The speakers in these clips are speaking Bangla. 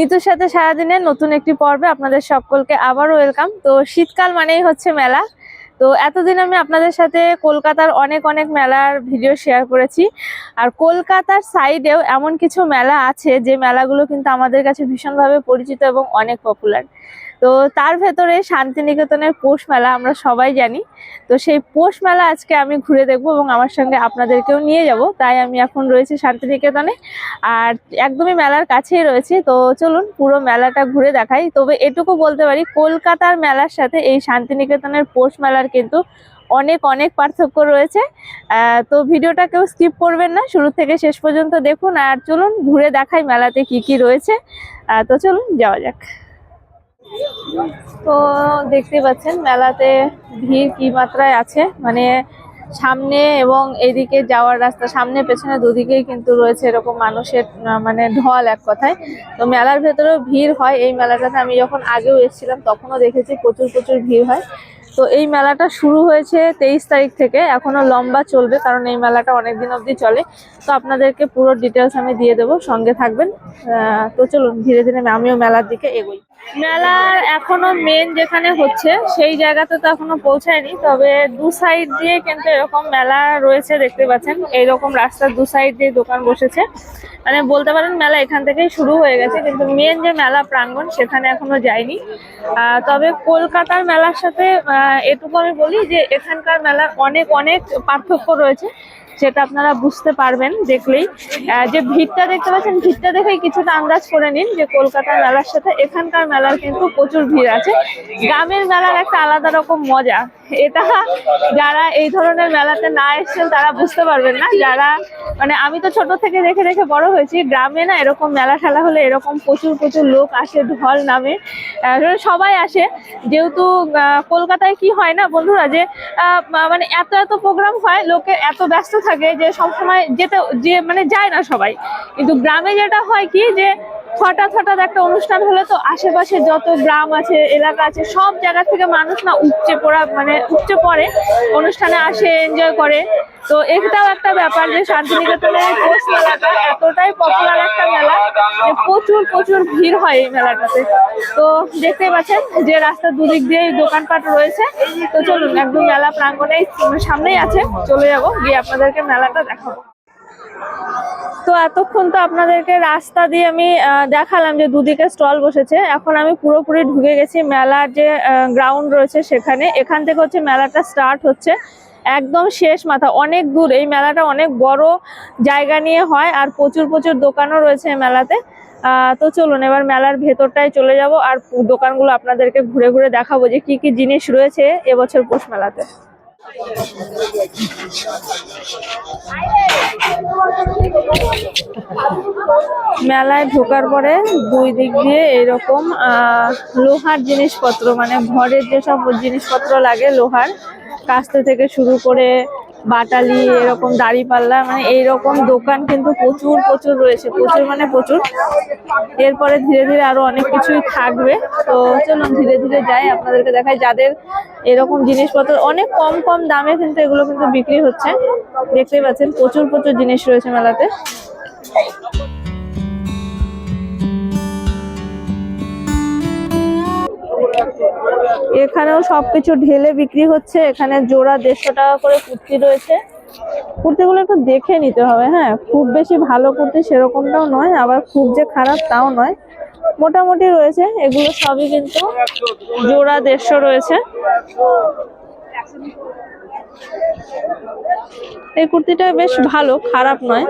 নিতুর সাথে সারাদিনের নতুন একটি পর্বে আপনাদের সকলকে আবারও ওয়েলকাম তো শীতকাল মানেই হচ্ছে মেলা। তো এতদিন আমি আপনাদের সাথে কলকাতার অনেক অনেক মেলার ভিডিও শেয়ার করেছি। আর কলকাতার সাইডেও এমন কিছু মেলা আছে, যে মেলাগুলো কিন্তু আমাদের কাছে ভীষণভাবে পরিচিত এবং অনেক পপুলার তো তার ভেতরে শান্তিনিকেতনের পৌষ মেলা আমরা সবাই জানি। তো সেই পৌষ মেলা আজকে আমি ঘুরে দেখব এবং আমার সঙ্গে আপনাদেরকেও নিয়ে যাব। তাই আমি এখন রয়েছি শান্তিনিকেতনে। আর একদমই মেলার কাছেই রয়েছে। তো চলুন পুরো মেলাটা ঘুরে দেখাই। তবে এটুকু বলতে পারি, কলকাতার মেলার সাথে এই শান্তিনিকেতনের পৌষ মেলার কিন্তু অনেক অনেক পার্থক্য রয়েছে। তো ভিডিওটা কেউ স্কিপ করবেন না। শুরু থেকে শেষ পর্যন্ত দেখুন। আর চলুন ঘুরে দেখাই মেলাতে কি কি রয়েছে। তো চলুন যাওয়া যাক। তো দেখতে পাচ্ছেন, মেলাতে ভিড় কি মাত্রায় আছে। মানে সামনে এবং এদিকে যাওয়ার রাস্তা, সামনে, পেছনে দুদিকেই কিন্তু রয়েছে এরকম মানুষের মানে ঢল এক কথায়। তো মেলার ভেতরেও ভিড় হয়। এই মেলাটাতে আমি যখন আগেও এসেছিলাম, তখনও দেখেছি প্রচুর প্রচুর ভিড় হয়। তো এই মেলাটা শুরু হয়েছে তেইশ তারিখ থেকে। এখনও লম্বা চলবে কারণ এই মেলাটা অনেক দিন অবধি চলে। তো আপনাদেরকে পুরো ডিটেলস আমি দিয়ে দেবো। সঙ্গে থাকবেন। তো চলুন, ধীরে ধীরে আমিও মেলার দিকে এগোই। মেলার এখনও মেন যেখানে হচ্ছে, সেই জায়গাতে তো এখনও পৌঁছায়নি। তবে দু সাইড দিয়ে কিন্তু এরকম মেলা রয়েছে, দেখতে পাচ্ছেন। এইরকম রাস্তার দু সাইড দিয়ে দোকান বসেছে। মানে বলতে পারেন, মেলা এখান থেকেই শুরু হয়ে গেছে। কিন্তু মেন যে মেলা প্রাঙ্গণ, সেখানে এখনও যায়নি। তবে কলকাতার মেলার সাথে এটুকু আমি বলি যে, এখানকার মেলার অনেক অনেক পার্থক্য রয়েছে। সেটা আপনারা বুঝতে পারবেন, দেখলেই। যে ভিড়টা দেখতে পাচ্ছেন, ভিড়টা দেখেই কিছুটা আন্দাজ করে নিন যে কলকাতার মেলার সাথে এখানকার মেলার কিন্তু প্রচুর ভিড় আছে। গ্রামের মেলার একটা আলাদা রকম মজা। এটা যারা এই ধরনের মেলাতে না এসেছেন, তারা বুঝতে পারবেন না। যারা মানে আমি তো ছোট থেকে দেখে দেখে বড় হয়েছি, গ্রামে না এরকম মেলা ঠেলা হলে এরকম প্রচুর প্রচুর লোক আসে ঢল নামে। সবাই আসে। যেহেতু কলকাতায় কি হয় না বন্ধুরা, যে মানে এত এত প্রোগ্রাম হয়, লোকে এত ব্যস্ত থাকে যে, সবসময় যেতে, যে মানে যায় না সবাই। কিন্তু গ্রামে যেটা হয় কি যে, হঠাৎ হঠাৎ একটা অনুষ্ঠান হলে তো আশেপাশে যত গ্রাম আছে, এলাকা আছে, সব জায়গা থেকে মানুষ না উপচে পড়া মানে উপচে পড়ে অনুষ্ঠানে আসে এনজয় করে। তো এটাও একটা ব্যাপার যে শান্তিনিকেতনের পোষ মেলাটা এতটাই পপুলার একটা মেলা যে প্রচুর প্রচুর ভিড় হয় এই মেলাটাতে। তো দেখতেই পাচ্ছেন যে রাস্তার দুদিক দিয়ে দোকানপাট রয়েছে। তো চলুন, একদম মেলা প্রাঙ্গনে সামনেই আছে। চলে যাব, গিয়ে আপনাদেরকে মেলাটা দেখাবো। তো এতক্ষণ তো আপনাদেরকে রাস্তা দিয়ে আমি দেখালাম যে দুদিকে স্টল বসেছে। এখন আমি পুরোপুরি ঢুকে গেছি মেলার যে গ্রাউন্ড রয়েছে সেখানে। এখান থেকে হচ্ছে মেলাটা স্টার্ট হচ্ছে। একদম শেষ মাথা, অনেক দূর। এই মেলাটা অনেক বড় জায়গা নিয়ে হয় আর প্রচুর প্রচুর দোকানও রয়েছে মেলাতে। তো চলুন, এবার মেলার ভেতরটায় চলে যাব আর দোকানগুলো আপনাদেরকে ঘুরে ঘুরে দেখাবো যে কি কি জিনিস রয়েছে এবছর পৌষ মেলাতে। মেলায় ঢোকার পরে দুই দিক দিয়ে এরকম লোহার জিনিসপত্র মানে ঘরের যেসব জিনিসপত্র লাগে লোহার, কাস্তে থেকে শুরু করে বাটালি, এরকম দাড়ি পাল্লা মানে এইরকম দোকান কিন্তু প্রচুর প্রচুর রয়েছে, প্রচুর মানে প্রচুর। এরপরে ধীরে ধীরে আরও অনেক কিছুই থাকবে। তো চলুন, ধীরে ধীরে যাই, আপনাদেরকে দেখাই। যাদের এরকম জিনিসপত্র, অনেক কম কম দামে কিন্তু এগুলো কিন্তু বিক্রি হচ্ছে। দেখতেই পাচ্ছেন, প্রচুর প্রচুর জিনিস রয়েছে মেলাতে। এখানেও সবকিছু ঢেলে বিক্রি হচ্ছে। এখানে জোড়া দেড়শো টাকা করে কুর্তি রয়েছে। কুর্তিগুলো একটু দেখে নিতে হবে হ্যাঁ? খুব বেশি ভালো কুর্তি সেরকমটাও নয়, আবার খুব যে খারাপ তাও নয়। মোটামুটি রয়েছে, এগুলো সবই কিন্তু জোড়া দেড়শো রয়েছে। এই কুর্তিটা বেশ ভালো, খারাপ নয়।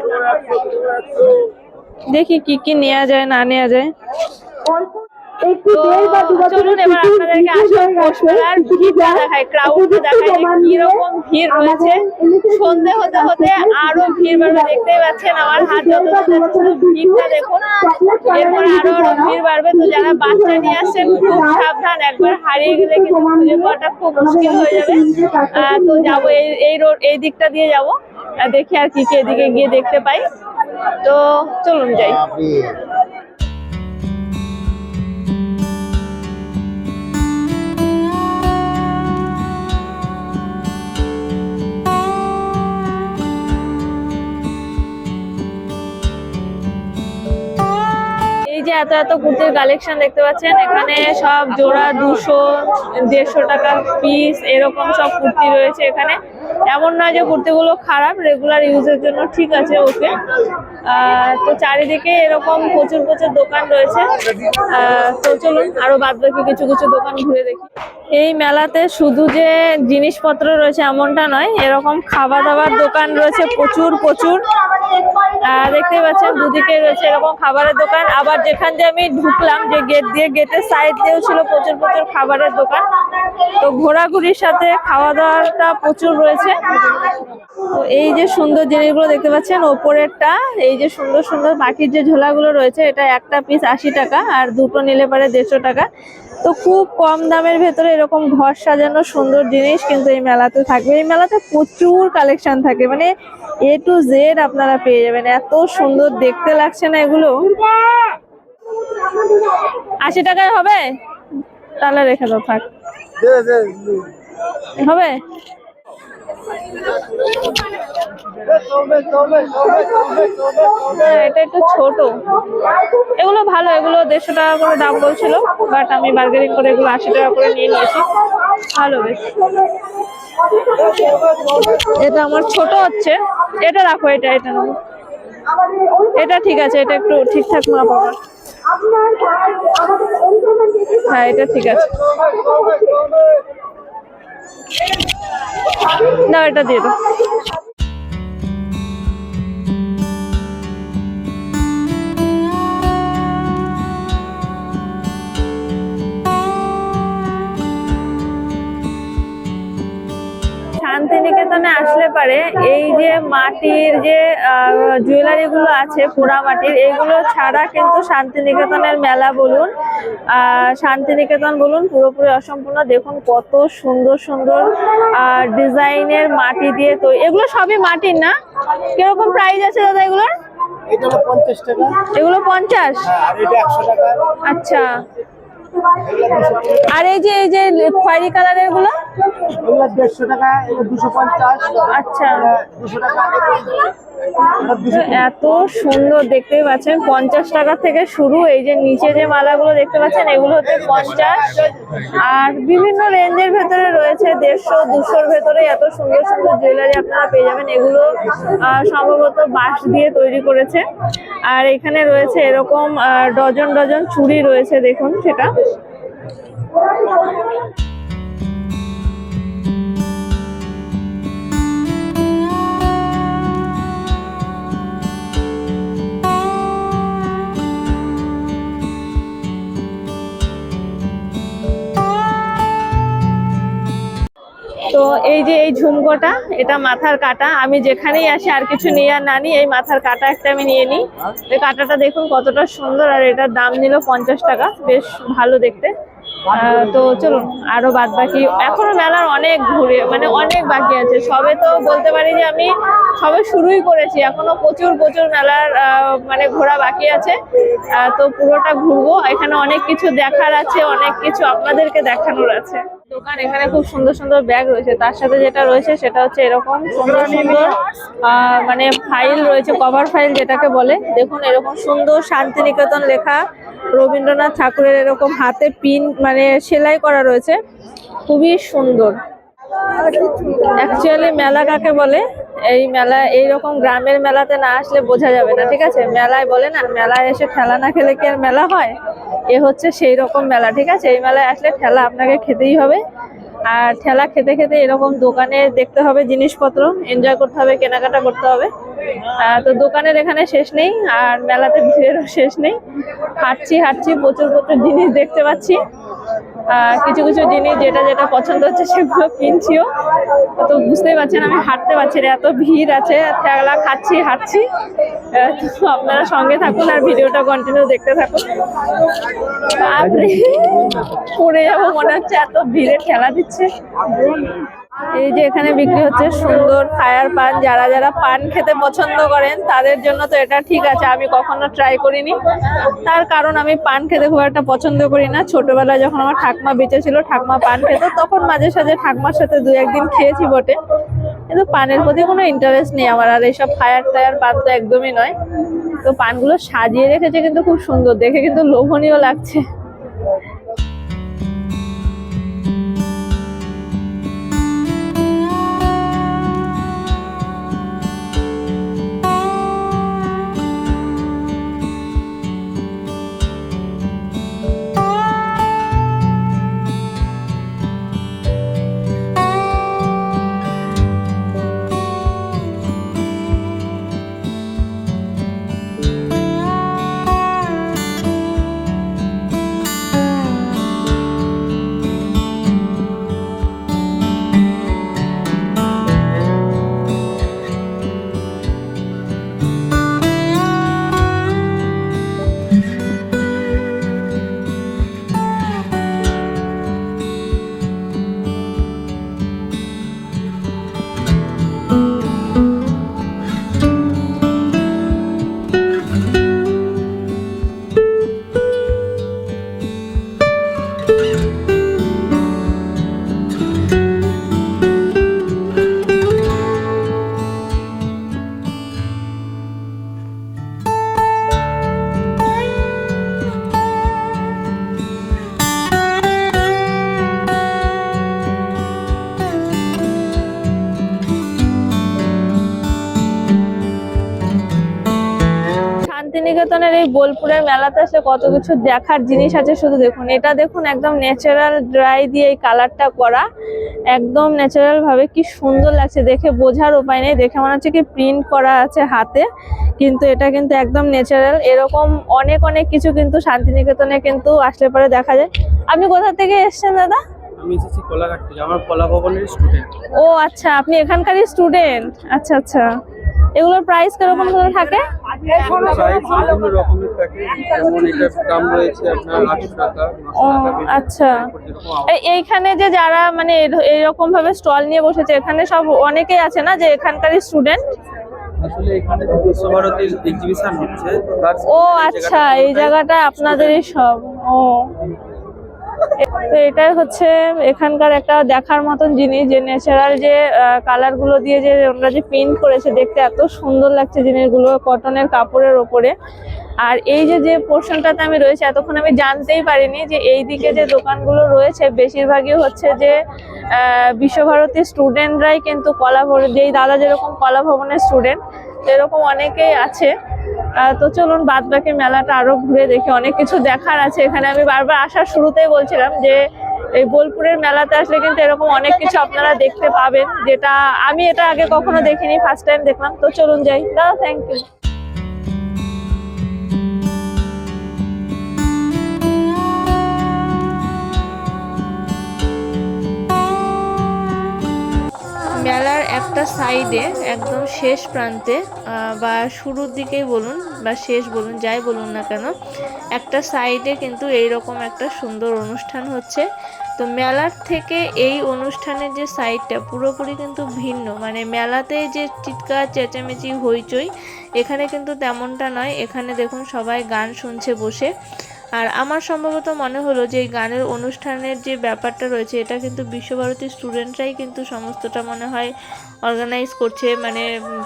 দেখি কি কি নেওয়া যায়, না নেওয়া যায়। তো চলুন এবার আপনাদেরকে আসল পৌষ মেলার ভিড়টা দেখাই ক্রাউডটা দেখাই যে কীরকম ভিড় রয়েছে। সন্ধে হতে হতে আরও ভিড় বাড়বে দেখতেই পাচ্ছেন আমার হাত যত শুধু ভিড়টা দেখুন। এরপর আরও আরও ভিড় বাড়বে তো যারা বাচ্চা নিয়ে আসছেন খুব সাবধান একবার হারিয়ে গেলে কিন্তু খুঁজে পাওয়াটা খুব মুশকিল হয়ে যাবে। আহ, তো যাব এই এই রোড এই দিকটা দিয়ে যাব। দেখি আর কি কি এদিকে গিয়ে দেখতে পাই। তো চলুন যাই। এত এত কুর্তির কালেকশন দেখতে পাচ্ছেন। এখানে সব জোড়া দুশো, দেড়শো টাকা পিস এরকম সব কুর্তি রয়েছে এখানে। এমন নয় যে কুর্তিগুলো খারাপ রেগুলার ইউজের জন্য ঠিক আছে ওকে। তো চারিদিকে এরকম প্রচুর প্রচুর দোকান রয়েছে। তো চলুন আরও বাদ বাকি কিছু কিছু দোকান ঘুরে দেখি। এই মেলাতে শুধু যে জিনিসপত্র রয়েছে এমনটা নয় এরকম খাওয়া দাওয়ার দোকান রয়েছে প্রচুর প্রচুর। আহ, দেখতেই পাচ্ছেন দুদিকে রয়েছে এরকম খাবারের দোকান। আবার যেখান দিয়ে আমি ঢুকলাম যে গেট দিয়ে গেটের সাইড দিয়েও ছিল প্রচুর প্রচুর খাবারের দোকান। তো ঘোরাঘুরির সাথে খাওয়া দাওয়াটা প্রচুর রয়েছে। তো এই যে সুন্দর জিনিসগুলো দেখতে পাচ্ছেন ওপরেরটা এই যে সুন্দর সুন্দর মাটির যে ঝোলাগুলো রয়েছে এটা একটা পিস আশি টাকা আর দুটো নিলে পারে দেড়শো টাকা। তো খুব কম দামের ভেতরে এরকম ঘর সাজানো সুন্দর জিনিস কিন্তু এই মেলাতে থাকবে। এই মেলাতে প্রচুর কালেকশন থাকে মানে এ টু জেড আপনারা পেয়ে যাবেন। এত সুন্দর দেখতে লাগছে না এগুলো। আশি টাকায় হবে? তাহলে রেখে দাও থাক। হবে? এটা একটু ছোট। এগুলো ভালো, এগুলো দেড়শো টাকা করে দাম বলছিল বাট আমি বার্গেনিং করে এগুলো আশি টাকা করে নিয়ে নিয়েছি। ভালো বেশ। এটা আমার ছোট হচ্ছে। এটা রাখো, এটা এটা নেব। এটা ঠিক আছে, এটা একটু ঠিকঠাক মাপ আমার হ্যাঁ এটা ঠিক আছে। না এটা দিয়ে দাও। শান্তিনিকেতনে আসলে পারে এই যে মাটির যে জুয়েলারি গুলো আছে পোড়া মাটির এগুলো ছাড়া কিন্তু শান্তিনিকেতনের মেলা বলুন শান্তিনিকেতন বলুন পুরোপুরি অসম্পূর্ণ। দেখুন কত সুন্দর সুন্দর ডিজাইনের মাটি দিয়ে তো এগুলো সবই মাটির না? কীরকম প্রাইস আছে দাদা এগুলোর? এটা হলো পঞ্চাশ টাকা। এগুলো পঞ্চাশ? টাকা। আচ্ছা। আর এই যে এই যে খয়েরি কালারেরগুলো? দেড়শো টাকা দুশো পঞ্চাশ। আচ্ছা। দুশো টাকা। এত সুন্দর দেখতেই পাচ্ছেন। পঞ্চাশ টাকা থেকে শুরু, এই যে নিচে যে মালাগুলো দেখতে পাচ্ছেন, এগুলো হচ্ছে পঞ্চাশ। আর বিভিন্ন রেঞ্জের ভেতরে রয়েছে, দেড়শো, দুশোর ভেতরে এত সুন্দর সুন্দর জুয়েলারি আপনারা পেয়ে যাবেন। এগুলো সম্ভবত বাঁশ দিয়ে তৈরি করেছে। আর এখানে রয়েছে এরকম ডজন ডজন চুড়ি রয়েছে, দেখুন সেটা। এই যে এই ঝুমকোটা, এটা মাথার কাটা। আমি যেখানেই আসি, আর কিছু নিয়ে আর না নিই, এই মাথার কাটা একটা আমি নিয়ে নিই। এই কাটাটা দেখুন কতটা সুন্দর, আর এটার দাম নিল পঞ্চাশ টাকা। বেশ ভালো দেখতে। তো চলুন, আরও বাদ বাকি এখনও মেলার অনেক ঘুরে মানে অনেক বাকি আছে। সবে তো বলতে পারি যে আমি সবে শুরুই করেছি। এখনও প্রচুর প্রচুর মেলার মানে ঘোরা বাকি আছে। তো পুরোটা ঘুরবো। এখানে অনেক কিছু দেখার আছে, অনেক কিছু আপনাদেরকে দেখানোর আছে। দোকান, এখানে খুব সুন্দর সুন্দর ব্যাগ রয়েছে। তার সাথে যেটা রয়েছে সেটা হচ্ছে এরকম সুন্দর সুন্দর মানে ফাইল রয়েছে কভার ফাইল যেটাকে বলে। দেখুন, এরকম সুন্দর শান্তিনিকেতন লেখা রবীন্দ্রনাথ ঠাকুরের এরকম হাতে পিন মানে সেলাই করা রয়েছে। খুবই সুন্দর। অ্যাকচুয়ালি মেলা কাকে বলে? এই মেলা, এইরকম গ্রামের মেলাতে না আসলে বোঝা যাবে না, ঠিক আছে? মেলায় বলে না, মেলায় এসে ঠেলা না খেলে কি আর মেলা হয়? এ হচ্ছে সেই রকম মেলা, ঠিক আছে? এই মেলায় আসলে ঠেলা আপনাকে খেতেই হবে। আর ঠেলা খেতে খেতে এরকম দোকানে দেখতে হবে জিনিসপত্র এনজয় করতে হবে, কেনাকাটা করতে হবে। তো দোকানের এখানে শেষ নেই, আর মেলাতে ভিড়েরও শেষ নেই। হাঁটছি হাঁটছি, প্রচুর প্রচুর জিনিস দেখতে পাচ্ছি। কিছু কিছু জিনিস যেটা যেটা পছন্দ হচ্ছে সেগুলো কিনছিও। তো বুঝতেই পারছেন, আমি হাঁটতে পারছি না, এত ভিড় আছে, ঠেলা খাচ্ছি, হাঁটছি। আপনারা সঙ্গে থাকুন আর ভিডিওটা কন্টিনিউ দেখতে থাকুন। পড়ে যাব, মনে হচ্ছে এত ভিড়ে ঠেলা দিচ্ছে। এই যে এখানে বিক্রি হচ্ছে সুন্দর ফায়ার পান। যারা যারা পান খেতে পছন্দ করেন, তাদের জন্য তো এটা ঠিক আছে। আমি কখনো ট্রাই করিনি। তার কারণ আমি পান খেতে খুব একটা পছন্দ করি না। ছোটবেলায় যখন আমার ঠাকমা বেঁচে ছিল, ঠাকমা পান খেত, তখন মাঝে সাঝে ঠাকমার সাথে দু একদিন খেয়েছি বটে। কিন্তু পানের প্রতি কোনো ইন্টারেস্ট নেই আমার। আর এইসব ফায়ার টায়ার পান তো একদমই নয়। তো পানগুলো সাজিয়ে রেখেছে কিন্তু খুব সুন্দর। দেখে কিন্তু লোভনীয় লাগছে। এই বোলপুরের মেলাতে আসলে কত কিছু দেখার জিনিস আছে শুধু দেখুন। এটা দেখুন একদম ন্যাচারাল ড্রাই দিয়ে এই কালারটা করা। একদম ন্যাচারাল ভাবে কি সুন্দর লাগছে। দেখে বোঝার উপায় নেই। দেখে মনে হচ্ছে কি প্রিন্ট করা আছে হাতে। কিন্তু এটা কিন্তু একদম ন্যাচারাল এরকম অনেক অনেক কিছু কিন্তু শান্তিনিকেতনে কিন্তু আসলে পরে দেখা যায়। আপনি কোথা থেকে এসছেন দাদা? আমি এসেছি কোলাঘাট থেকে আমার কলা ভবনের স্টুডেন্ট ও আচ্ছা আপনি এখানকারই স্টুডেন্ট আচ্ছা আচ্ছা। এগুলোর প্রাইস কীরকম করে থাকে? প্রাইস বিভিন্ন রকমের থাকে যেমন এটার দাম রয়েছে আপনার আটশো টাকা ও আচ্ছা। এই- এইখানে যে যারা মানে ভাবে স্টল নিয়ে বসেছে এখানে সব অনেকেই আছে না যে এখানকারই স্টুডেন্ট আসলে এখানে যে বিশ্বভারতীর এক্সিবিশন হচ্ছে ও আচ্ছা এই জায়গাটা আপনাদেরই সব। ও। তো এটাই হচ্ছে এখানকার একটা দেখার মতন জিনিস যে ন্যাচারাল যে কালারগুলো দিয়ে যে ওনারা যে প্রিন্ট করেছে, দেখতে এত সুন্দর লাগছে জিনিসগুলো কটনের কাপড়ের ওপরে। আর এই যে যে পোর্শনটাতে আমি রয়েছে, এতক্ষণ আমি জানতেই পারিনি যে এই দিকে যে দোকানগুলো রয়েছে, বেশিরভাগই হচ্ছে যে বিশ্বভারতী স্টুডেন্টরাই কিন্তু কলা যেই দাদা যেরকম কলা ভবনের স্টুডেন্ট এরকম অনেকেই আছে। তো চলুন বাদ বাকি মেলাটা আরও ঘুরে দেখি। অনেক কিছু দেখার আছে। এখানে আমি বারবার আসার শুরুতেই বলছিলাম যে এই বোলপুরের মেলাতে আসলে কিন্তু এরকম অনেক কিছু আপনারা দেখতে পাবেন, যেটা আমি এটা আগে কখনো দেখিনি ফার্স্ট টাইম দেখলাম। তো চলুন যাই। দাদা থ্যাংক ইউ একটা সাইডে একদম শেষ প্রান্তে বা শুরুর দিকেই বলুন বা শেষ বলুন, যাই বলুন না কেন, একটা সাইডে কিন্তু এইরকম একটা সুন্দর অনুষ্ঠান হচ্ছে। তো মেলার থেকে এই অনুষ্ঠানের যে সাইডটা পুরোপুরি কিন্তু ভিন্ন মানে মেলাতে যে চিৎকার, চেঁচামেচি, হইচই, এখানে কিন্তু তেমনটা নয়। এখানে দেখুন সবাই গান শুনছে বসে। আর আমার সম্ভবত মনে হলো যে গানের অনুষ্ঠানের যে ব্যাপারটা রয়েছে, এটা কিন্তু বিশ্বভারতী স্টুডেন্টরাই কিন্তু সমস্তটা মনে হয় অর্গানাইজ করছে মানে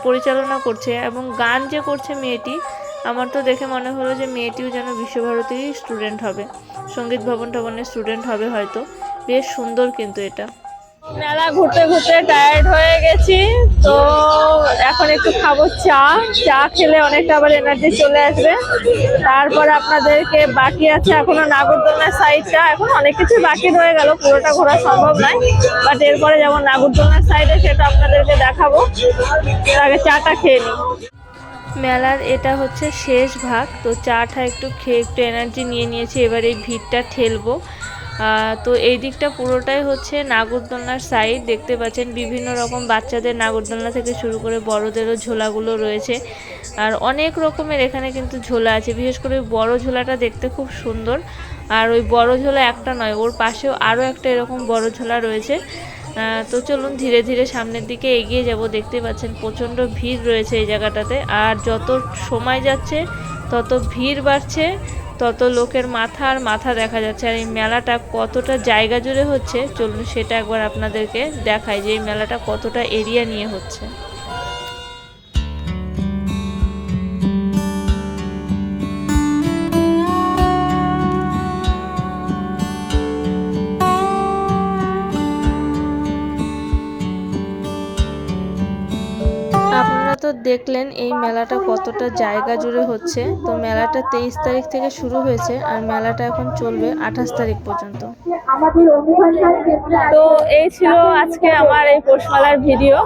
পরিচালনা করছে এবং গান যে করছে মেয়েটি, আমার তো দেখে মনে হলো যে মেয়েটিও যেন বিশ্বভারতীরই স্টুডেন্ট হবে। সংগীত ভবন টবনের স্টুডেন্ট হবে হয়তো। বেশ সুন্দর কিন্তু এটা। মেলা ঘুরতে ঘুরতে টায়ার্ড হয়ে গেছি, তো এখন একটু খাব চা। চা খেলে অনেকটা আবার এনার্জি চলে আসবে। তারপর আপনাদেরকে বাকি আছে এখনও নাগরদোলনার সাইডটা এখন অনেক কিছু বাকি রয়ে গেল, পুরোটা ঘোরা সম্ভব নয়। বাট এরপরে যেমন নাগরদোলনার সাইডে সেটা আপনাদেরকে দেখাবো। এর আগে চাটা খেয়ে নিই। মেলার এটা হচ্ছে শেষ ভাগ, তো চাটা একটু খেয়ে, একটু এনার্জি নিয়ে নিয়েছি। এবার এই ভিড়টা ঠেলবো। তো এই দিকটা পুরোটাই হচ্ছে নাগরদোলনার সাইড দেখতে পাচ্ছেন বিভিন্ন রকম বাচ্চাদের নাগরদোলনা থেকে শুরু করে বড়দেরও ঝোলাগুলো রয়েছে। আর অনেক রকমের এখানে কিন্তু ঝোলা আছে। বিশেষ করে বড় ঝোলাটা দেখতে খুব সুন্দর। আর ওই বড় ঝোলা একটা নয়, ওর পাশেও আরও একটা এরকম বড় ঝোলা রয়েছে। তো চলুন ধীরে ধীরে সামনের দিকে এগিয়ে যাব। দেখতে পাচ্ছেন প্রচণ্ড ভিড় রয়েছে এই জায়গাটাতে। আর যত সময় যাচ্ছে, তত ভিড় বাড়ছে। তত লোকের মাথা আর মাথা দেখা যাচ্ছে। আর এই মেলাটা কতটা জায়গা জুড়ে হচ্ছে, চলুন সেটা একবার আপনাদেরকে দেখাই যে এই মেলাটা কতটা এরিয়া নিয়ে হচ্ছে। দেখলেন এই মেলাটা কতটা জায়গা জুড়ে হচ্ছে। তো মেলাটা তেইশ তারিখ থেকে শুরু হয়েছে আর মেলাটা এখন চলবে আঠাশ তারিখ পর্যন্ত। তো এই ছিল আজকে আমার এই পৌষমেলার ভিডিও।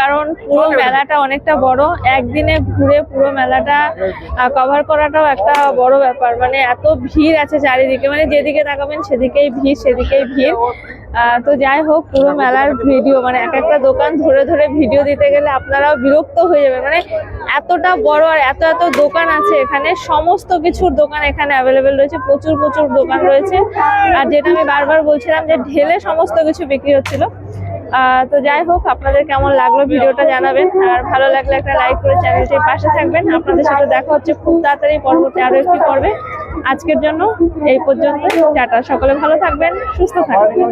কারণ পুরো মেলাটা অনেকটা বড়। একদিনে ঘুরে পুরো মেলাটা কভার করাটাও একটা বড় ব্যাপার। মানে এত ভিড় আছে চারিদিকে। মানে যেদিকে তাকাবেন সেদিকেই ভিড় সেদিকেই ভিড়। তো যাই হোক, পুরো মেলার ভিডিও মানে এক একটা দোকান ধরে ধরে ভিডিও দিতে গেলে আপনারাও বিরক্ত হয়ে যাবে মানে এতটা বড় আর এত এত দোকান আছে এখানে, সমস্ত কিছুর দোকান এখানে অ্যাভেলেবেল রয়েছে, প্রচুর প্রচুর দোকান রয়েছে। আর যেটা আমি বারবার বলছিলাম যে ঢেলে সমস্ত কিছু বিক্রি হচ্ছিল। তো যাই হোক, আপনাদের কেমন লাগল ভিডিওটা জানাবেন। আর ভালো লাগলে একটা লাইক করে চ্যানেলটির পাশে থাকবেন। আপনাদের সাথে দেখা হচ্ছে খুব তাড়াতাড়ি পরবর্তী আরও একটি পর্বে। আজকের জন্য এই পর্যন্ত। টাটা। সকলে ভালো থাকবেন, সুস্থ থাকবেন।